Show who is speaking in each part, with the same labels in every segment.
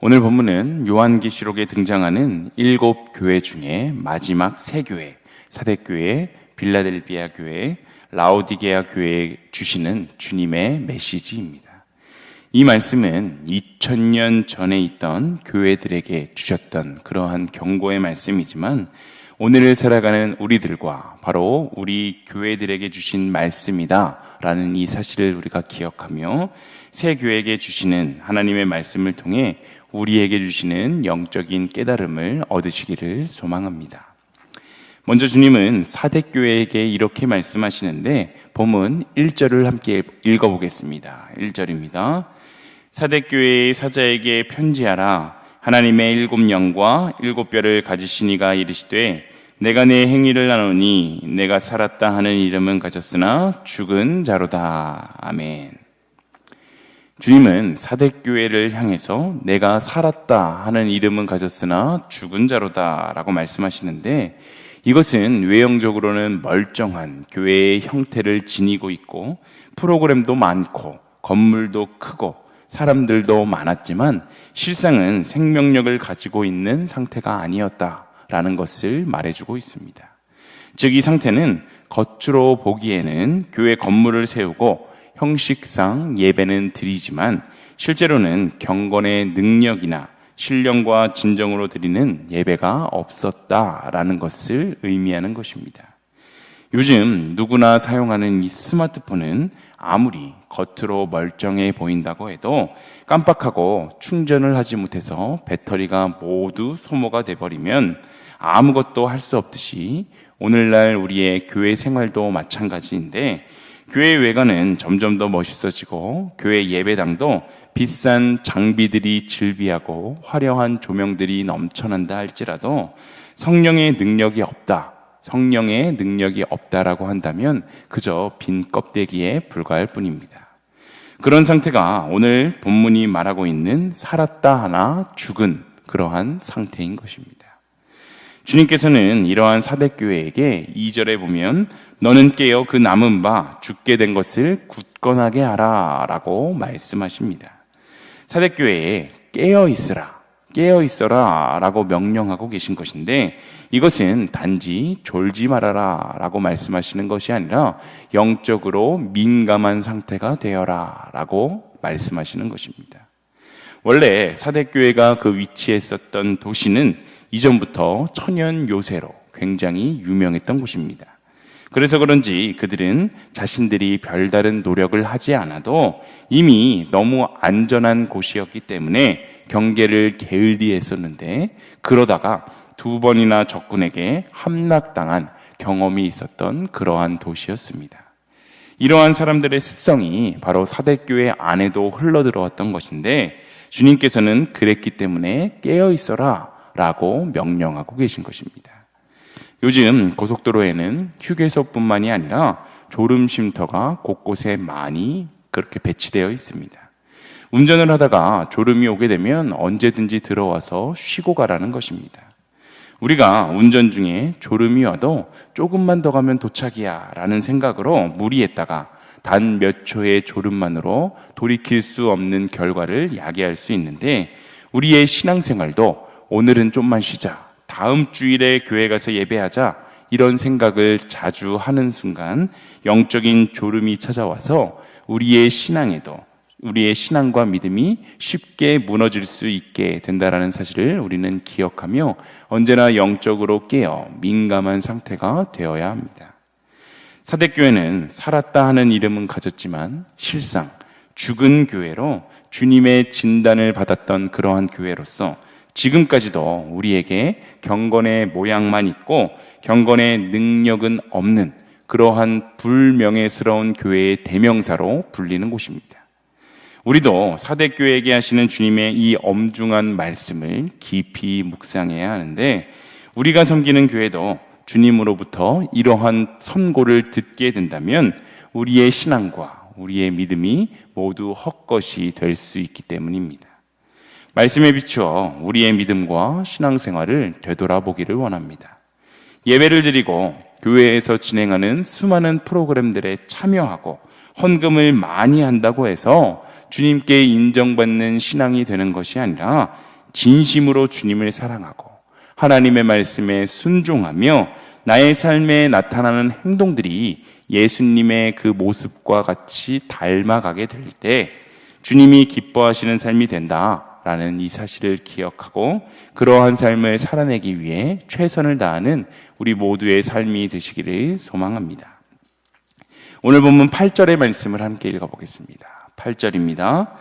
Speaker 1: 오늘 본문은 요한계시록에 등장하는 일곱 교회 중에 마지막 세 교회, 사대교회, 빌라델비아 교회, 라오디게아 교회에 주시는 주님의 메시지입니다. 이 말씀은 2000년 전에 있던 교회들에게 주셨던 그러한 경고의 말씀이지만 오늘을 살아가는 우리들과 바로 우리 교회들에게 주신 말씀이다 라는 이 사실을 우리가 기억하며 새 교회에게 주시는 하나님의 말씀을 통해 우리에게 주시는 영적인 깨달음을 얻으시기를 소망합니다. 먼저 주님은 사대교회에게 이렇게 말씀하시는데 본문 1절을 함께 읽어보겠습니다. 1절입니다. 사대교회의 사자에게 편지하라 하나님의 일곱 영과 일곱 뼈를 가지신 이가 이르시되 내가 내 행위를 나누니 내가 살았다 하는 이름은 가졌으나 죽은 자로다. 아멘. 주님은 사대교회를 향해서 내가 살았다 하는 이름은 가졌으나 죽은 자로다 라고 말씀하시는데 이것은 외형적으로는 멀쩡한 교회의 형태를 지니고 있고 프로그램도 많고 건물도 크고 사람들도 많았지만 실상은 생명력을 가지고 있는 상태가 아니었 다라는 것을 말해주고 있습니다. 즉, 이 상태는 겉으로 보기에는 교회 건물을 세우고 형식상 예배는 드리지만 실제로는 경건의 능력이나 신령과 진정으로 드리는 예배가 없었다라는 것을 의미하는 것입니다. 요즘 누구나 사용하는 이 스마트폰은 아무리 겉으로 멀쩡해 보인다고 해도 깜빡하고 충전을 하지 못해서 배터리가 모두 소모가 돼버리면 아무것도 할 수 없듯이 오늘날 우리의 교회 생활도 마찬가지인데 교회 외관은 점점 더 멋있어지고 교회 예배당도 비싼 장비들이 즐비하고 화려한 조명들이 넘쳐난다 할지라도 성령의 능력이 없다. 성령의 능력이 없다라고 한다면 그저 빈 껍데기에 불과할 뿐입니다. 그런 상태가 오늘 본문이 말하고 있는 살았다 하나 죽은 그러한 상태인 것입니다. 주님께서는 이러한 사대교회에게 2절에 보면 너는 깨어 그 남은 바 죽게 된 것을 굳건하게 하라 라고 말씀하십니다. 사대교회에 깨어 있으라, 깨어 있어라 라고 명령하고 계신 것인데 이것은 단지 졸지 말아라 라고 말씀하시는 것이 아니라 영적으로 민감한 상태가 되어라 라고 말씀하시는 것입니다. 원래 사대교회가 그 위치에 있었던 도시는 이전부터 천연 요새로 굉장히 유명했던 곳입니다. 그래서 그런지 그들은 자신들이 별다른 노력을 하지 않아도 이미 너무 안전한 곳이었기 때문에 경계를 게을리했었는데 그러다가 두 번이나 적군에게 함락당한 경험이 있었던 그러한 도시였습니다. 이러한 사람들의 습성이 바로 사대교회 안에도 흘러들어왔던 것인데 주님께서는 그랬기 때문에 깨어 있어라 라고 명령하고 계신 것입니다. 요즘 고속도로에는 휴게소뿐만이 아니라 졸음 쉼터가 곳곳에 많이 그렇게 배치되어 있습니다. 운전을 하다가 졸음이 오게 되면 언제든지 들어와서 쉬고 가라는 것입니다. 우리가 운전 중에 졸음이 와도 조금만 더 가면 도착이야 라는 생각으로 무리했다가 단 몇 초의 졸음만으로 돌이킬 수 없는 결과를 야기할 수 있는데 우리의 신앙생활도 오늘은 좀만 쉬자. 다음 주일에 교회 가서 예배하자. 이런 생각을 자주 하는 순간 영적인 졸음이 찾아와서 우리의 신앙에도 우리의 신앙과 믿음이 쉽게 무너질 수 있게 된다라는 사실을 우리는 기억하며 언제나 영적으로 깨어 민감한 상태가 되어야 합니다. 사대교회는 살았다 하는 이름은 가졌지만 실상 죽은 교회로 주님의 진단을 받았던 그러한 교회로서 지금까지도 우리에게 경건의 모양만 있고 경건의 능력은 없는 그러한 불명예스러운 교회의 대명사로 불리는 곳입니다. 우리도 사대교회에게 하시는 주님의 이 엄중한 말씀을 깊이 묵상해야 하는데 우리가 섬기는 교회도 주님으로부터 이러한 선고를 듣게 된다면 우리의 신앙과 우리의 믿음이 모두 헛것이 될 수 있기 때문입니다. 말씀에 비추어 우리의 믿음과 신앙생활을 되돌아보기를 원합니다. 예배를 드리고 교회에서 진행하는 수많은 프로그램들에 참여하고 헌금을 많이 한다고 해서 주님께 인정받는 신앙이 되는 것이 아니라 진심으로 주님을 사랑하고 하나님의 말씀에 순종하며 나의 삶에 나타나는 행동들이 예수님의 그 모습과 같이 닮아가게 될 때 주님이 기뻐하시는 삶이 된다 라는 이 사실을 기억하고 그러한 삶을 살아내기 위해 최선을 다하는 우리 모두의 삶이 되시기를 소망합니다. 오늘 본문 8절의 말씀을 함께 읽어보겠습니다. 8절입니다.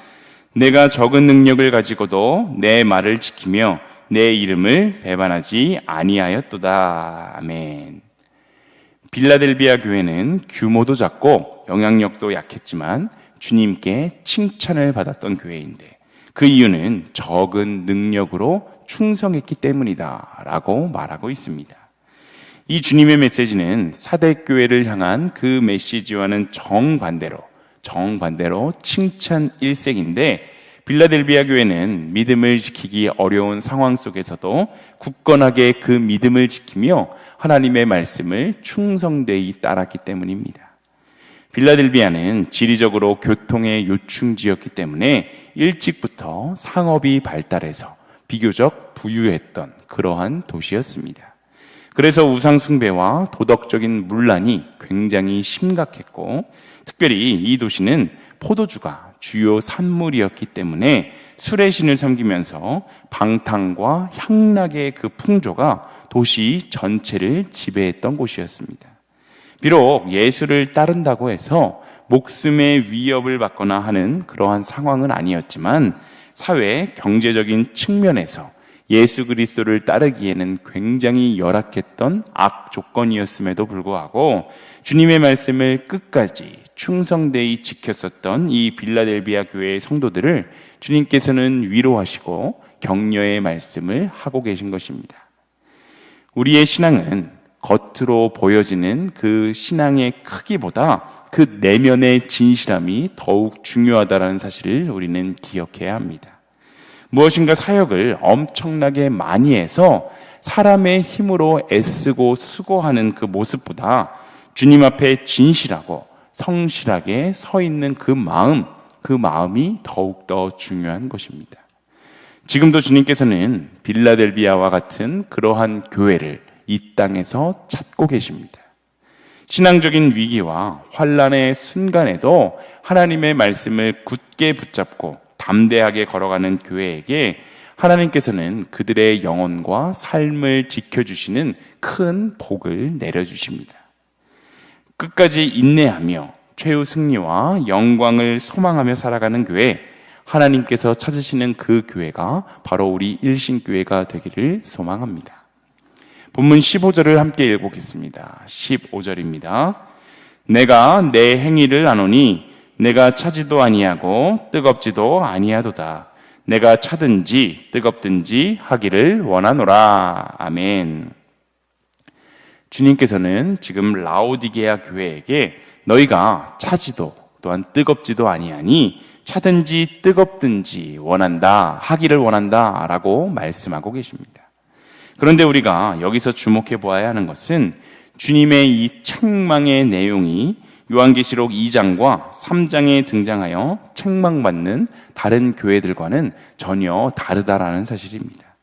Speaker 1: 내가 적은 능력을 가지고도 내 말을 지키며 내 이름을 배반하지 아니하였도다. 아멘. 빌라델비아 교회는 규모도 작고 영향력도 약했지만 주님께 칭찬을 받았던 교회인데 그 이유는 적은 능력으로 충성했기 때문이다 라고 말하고 있습니다. 이 주님의 메시지는 사대교회를 향한 그 메시지와는 정반대로, 정반대로 칭찬 일색인데 빌라델비아 교회는 믿음을 지키기 어려운 상황 속에서도 굳건하게 그 믿음을 지키며 하나님의 말씀을 충성되이 따랐기 때문입니다. 빌라델비아는 지리적으로 교통의 요충지였기 때문에 일찍부터 상업이 발달해서 비교적 부유했던 그러한 도시였습니다. 그래서 우상숭배와 도덕적인 문란이 굉장히 심각했고, 특별히 이 도시는 포도주가 주요 산물이었기 때문에 술의 신을 섬기면서 방탕과 향락의 그 풍조가 도시 전체를 지배했던 곳이었습니다. 비록 예수를 따른다고 해서 목숨의 위협을 받거나 하는 그러한 상황은 아니었지만 사회 경제적인 측면에서 예수 그리스도를 따르기에는 굉장히 열악했던 악 조건이었음에도 불구하고 주님의 말씀을 끝까지 충성되이 지켰었던 이 빌라델비아 교회의 성도들을 주님께서는 위로하시고 격려의 말씀을 하고 계신 것입니다. 우리의 신앙은 겉으로 보여지는 그 신앙의 크기보다 그 내면의 진실함이 더욱 중요하다는 사실을 우리는 기억해야 합니다. 무엇인가 사역을 엄청나게 많이 해서 사람의 힘으로 애쓰고 수고하는 그 모습보다 주님 앞에 진실하고 성실하게 서 있는 그 마음, 그 마음이 더욱더 중요한 것입니다. 지금도 주님께서는 빌라델비아와 같은 그러한 교회를 이 땅에서 찾고 계십니다. 신앙적인 위기와 환란의 순간에도 하나님의 말씀을 굳게 붙잡고 담대하게 걸어가는 교회에게 하나님께서는 그들의 영혼과 삶을 지켜주시는 큰 복을 내려주십니다. 끝까지 인내하며 최후 승리와 영광을 소망하며 살아가는 교회, 하나님께서 찾으시는 그 교회가 바로 우리 일신교회가 되기를 소망합니다. 본문 15절을 함께 읽어보겠습니다. 15절입니다. 내가 내 행위를 아노니 내가 차지도 아니하고 뜨겁지도 아니하도다. 내가 차든지 뜨겁든지 하기를 원하노라. 아멘. 주님께서는 지금 라오디게아 교회에게 너희가 차지도 또한 뜨겁지도 아니하니 차든지 뜨겁든지 원한다 하기를 원한다 라고 말씀하고 계십니다. 그런데 우리가 여기서 주목해 보아야 하는 것은 주님의 이 책망의 내용이 요한계시록 2장과 3장에 등장하여 책망받는 다른 교회들과는 전혀 다르다라는 사실입니다.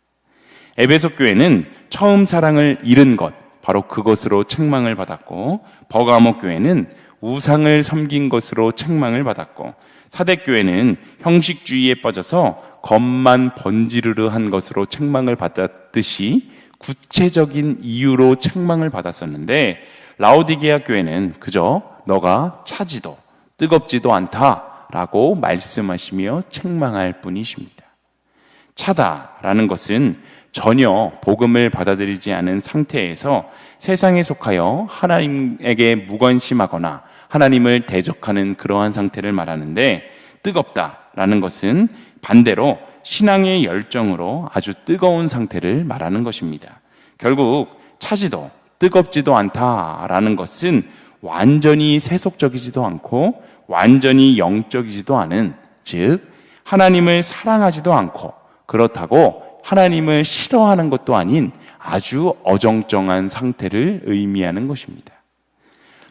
Speaker 1: 에베소 교회는 처음 사랑을 잃은 것, 바로 그것으로 책망을 받았고, 버가모 교회는 우상을 섬긴 것으로 책망을 받았고, 사대 교회는 형식주의에 빠져서 겉만 번지르르 한 것으로 책망을 받았듯이 구체적인 이유로 책망을 받았었는데 라오디게아 교회는 그저 너가 차지도 뜨겁지도 않다라고 말씀하시며 책망할 뿐이십니다. 차다라는 것은 전혀 복음을 받아들이지 않은 상태에서 세상에 속하여 하나님에게 무관심하거나 하나님을 대적하는 그러한 상태를 말하는데 뜨겁다라는 것은 반대로 신앙의 열정으로 아주 뜨거운 상태를 말하는 것입니다. 결국 차지도 뜨겁지도 않다라는 것은 완전히 세속적이지도 않고 완전히 영적이지도 않은 즉 하나님을 사랑하지도 않고 그렇다고 하나님을 싫어하는 것도 아닌 아주 어정쩡한 상태를 의미하는 것입니다.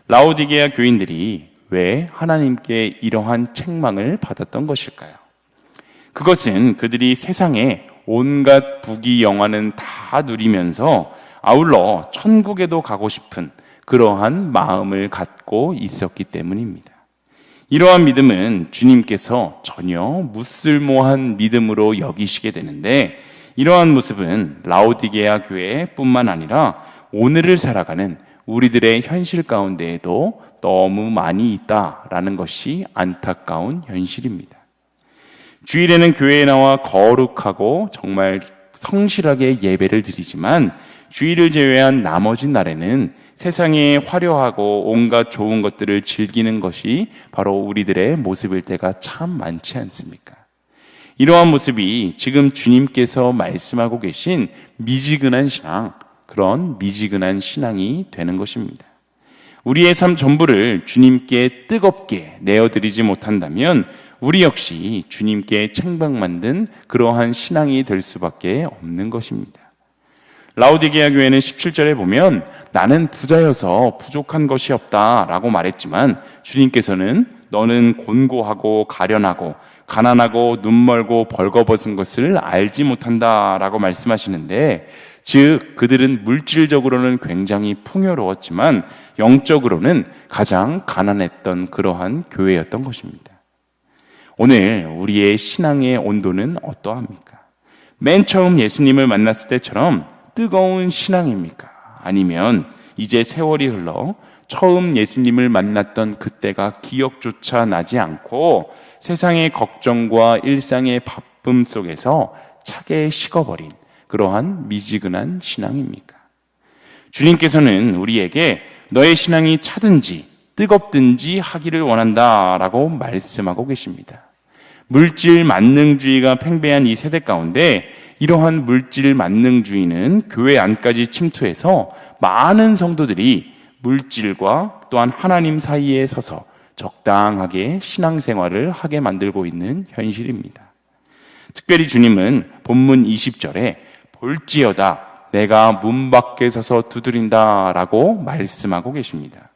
Speaker 1: 라오디게아 교인들이 왜 하나님께 이러한 책망을 받았던 것일까요? 그것은 그들이 세상에 온갖 부귀 영화는 다 누리면서 아울러 천국에도 가고 싶은 그러한 마음을 갖고 있었기 때문입니다. 이러한 믿음은 주님께서 전혀 무쓸모한 믿음으로 여기시게 되는데 이러한 모습은 라오디게아 교회뿐만 아니라 오늘을 살아가는 우리들의 현실 가운데에도 너무 많이 있다라는 것이 안타까운 현실입니다. 주일에는 교회에 나와 거룩하고 정말 성실하게 예배를 드리지만 주일을 제외한 나머지 날에는 세상에 화려하고 온갖 좋은 것들을 즐기는 것이 바로 우리들의 모습일 때가 참 많지 않습니까? 이러한 모습이 지금 주님께서 말씀하고 계신 미지근한 신앙, 그런 미지근한 신앙이 되는 것입니다. 우리의 삶 전부를 주님께 뜨겁게 내어드리지 못한다면 우리 역시 주님께 책망 만든 그러한 신앙이 될 수밖에 없는 것입니다. 라우디게아 교회는 17절에 보면 나는 부자여서 부족한 것이 없다라고 말했지만 주님께서는 너는 곤고하고 가련하고 가난하고 눈멀고 벌거벗은 것을 알지 못한다라고 말씀하시는데 즉 그들은 물질적으로는 굉장히 풍요로웠지만 영적으로는 가장 가난했던 그러한 교회였던 것입니다. 오늘 우리의 신앙의 온도는 어떠합니까? 맨 처음 예수님을 만났을 때처럼 뜨거운 신앙입니까? 아니면 이제 세월이 흘러 처음 예수님을 만났던 그때가 기억조차 나지 않고 세상의 걱정과 일상의 바쁨 속에서 차게 식어버린 그러한 미지근한 신앙입니까? 주님께서는 우리에게 너의 신앙이 차든지 뜨겁든지 하기를 원한다라고 말씀하고 계십니다. 물질 만능주의가 팽배한 이 세대 가운데 이러한 물질 만능주의는 교회 안까지 침투해서 많은 성도들이 물질과 또한 하나님 사이에 서서 적당하게 신앙생활을 하게 만들고 있는 현실입니다. 특별히 주님은 본문 20절에 볼지어다 내가 문 밖에 서서 두드린다라고 말씀하고 계십니다.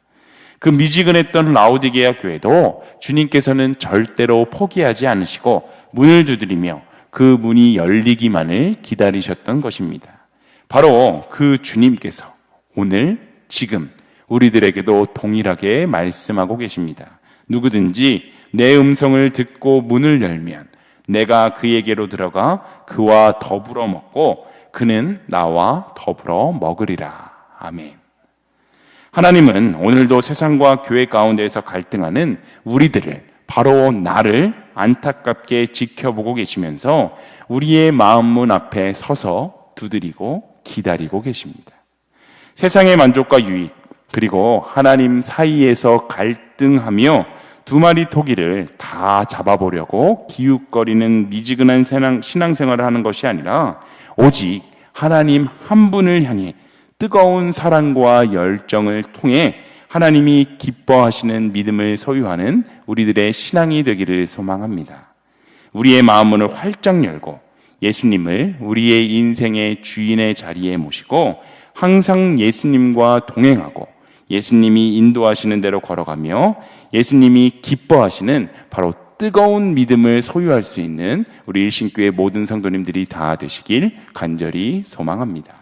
Speaker 1: 그 미지근했던 라오디게아 교회도 주님께서는 절대로 포기하지 않으시고 문을 두드리며 그 문이 열리기만을 기다리셨던 것입니다. 바로 그 주님께서 오늘 지금 우리들에게도 동일하게 말씀하고 계십니다. 누구든지 내 음성을 듣고 문을 열면 내가 그에게로 들어가 그와 더불어 먹고 그는 나와 더불어 먹으리라. 아멘. 하나님은 오늘도 세상과 교회 가운데에서 갈등하는 우리들을 바로 나를 안타깝게 지켜보고 계시면서 우리의 마음문 앞에 서서 두드리고 기다리고 계십니다. 세상의 만족과 유익, 그리고 하나님 사이에서 갈등하며 두 마리 토기를 다 잡아보려고 기웃거리는 미지근한 신앙생활을 하는 것이 아니라 오직 하나님 한 분을 향해 뜨거운 사랑과 열정을 통해 하나님이 기뻐하시는 믿음을 소유하는 우리들의 신앙이 되기를 소망합니다. 우리의 마음문을 활짝 열고 예수님을 우리의 인생의 주인의 자리에 모시고 항상 예수님과 동행하고 예수님이 인도하시는 대로 걸어가며 예수님이 기뻐하시는 바로 뜨거운 믿음을 소유할 수 있는 우리 일신교의 모든 성도님들이 다 되시길 간절히 소망합니다.